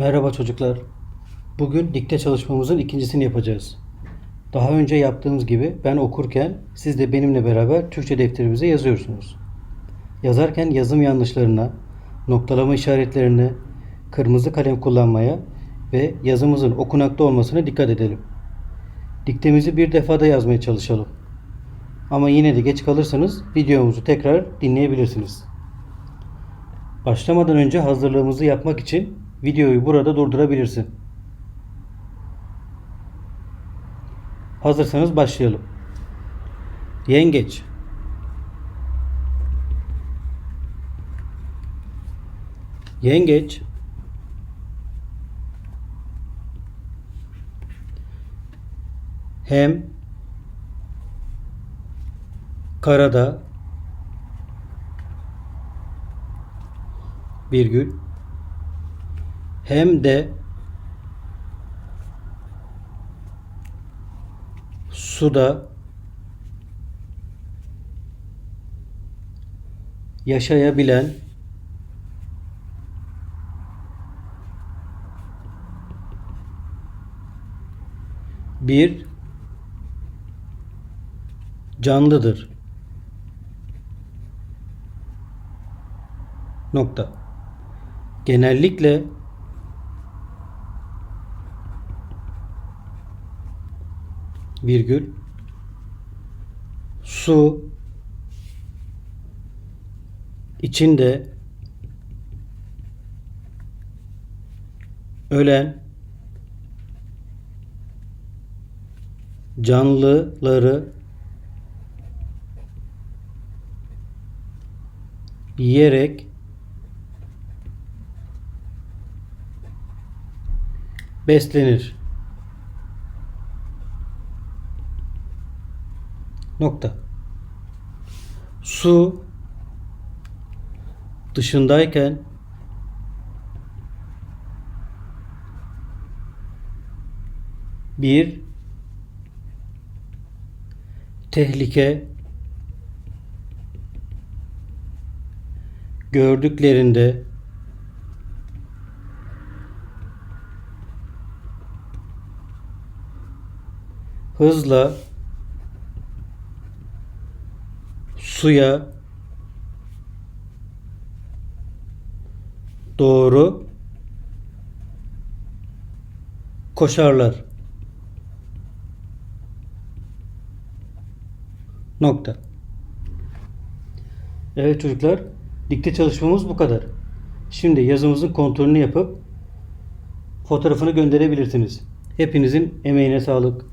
Merhaba çocuklar. Bugün dikte çalışmamızın ikincisini yapacağız. Daha önce yaptığımız gibi ben okurken siz de benimle beraber Türkçe defterimize yazıyorsunuz. Yazarken yazım yanlışlarına, noktalama işaretlerine, kırmızı kalem kullanmaya ve yazımızın okunakta olmasına dikkat edelim. Diktemizi bir defada yazmaya çalışalım. Ama yine de geç kalırsanız videomuzu tekrar dinleyebilirsiniz. Başlamadan önce hazırlığımızı yapmak için videoyu burada durdurabilirsin. Hazırsanız başlayalım. Yengeç. Yengeç. Hem karada virgül hem de suda yaşayabilen bir canlıdır. Nokta. Genellikle virgül su içinde ölen canlıları yiyerek beslenir. Nokta. Su dışındayken bir tehlike gördüklerinde hızla suya doğru koşarlar. Nokta. Evet çocuklar, dikte çalışmamız bu kadar. Şimdi yazımızın kontrolünü yapıp fotoğrafını gönderebilirsiniz. Hepinizin emeğine sağlık.